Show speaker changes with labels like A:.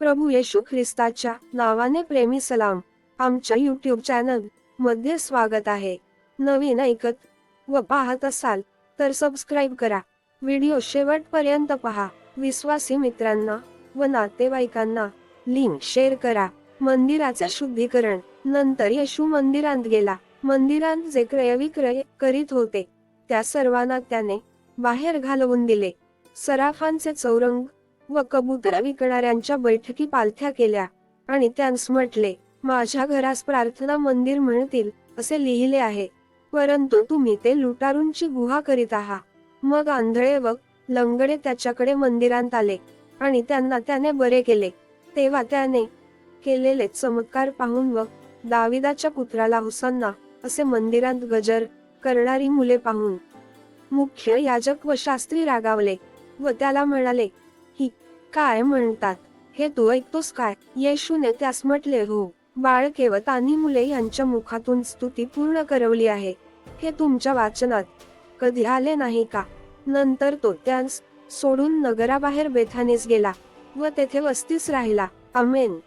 A: प्रभू येशू ख्रिस्ताच्या नावाने प्रेमी सलाम आमच्या यूट्यूब चॅनलमध्ये स्वागत आहे. नवीन ऐकत व पाहत असाल तर सबस्क्राईब करा. व्हिडिओ शेवटपर्यंत पहा. विश्वासी मित्रांना व नातेवाईकांना लिंक शेअर करा. मंदिराचे शुद्धीकरण. नंतर येशू मंदिरांत गेला. मंदिरांत जे क्रयविक्रय करीत होते त्या सर्वांना त्याने बाहेर घालवून दिले. सराफांचे चौरंग व कबुतर विकणाऱ्यांच्या बैठकी पालथ्या केल्या आणि त्यांस म्हटले माझ्या घरास प्रार्थना मंदिर म्हणतील असे लिहिले आहे. परंतु तुम्ही ते लुटारूंची गुहा करीत आहात मग आंधळे व लंगडे त्याच्याकडे मंदिरात आले आणि त्यांना त्याने बरे केले. तेव्हा त्याने केलेले चमत्कार पाहून व दाविदाच्या पुत्राला हुसन्ना असे मंदिरात गजर करणारी मुले पाहून मुख्य याजक व शास्त्री रागावले व त्याला म्हणाले ही. काय म्हणतात? हे तू ऐकतोस काय? येशूने त्यास म्हटले हो. बाळ व मुले यांच्या मुखातून स्तुती पूर्ण करवली आहे. हे तुमच्या वाचनात कधी आले नाही का? नंतर तो त्यास सोडून नगराबाहेर बेथानेच गेला व तेथे वस्तीस राहिला. अमेन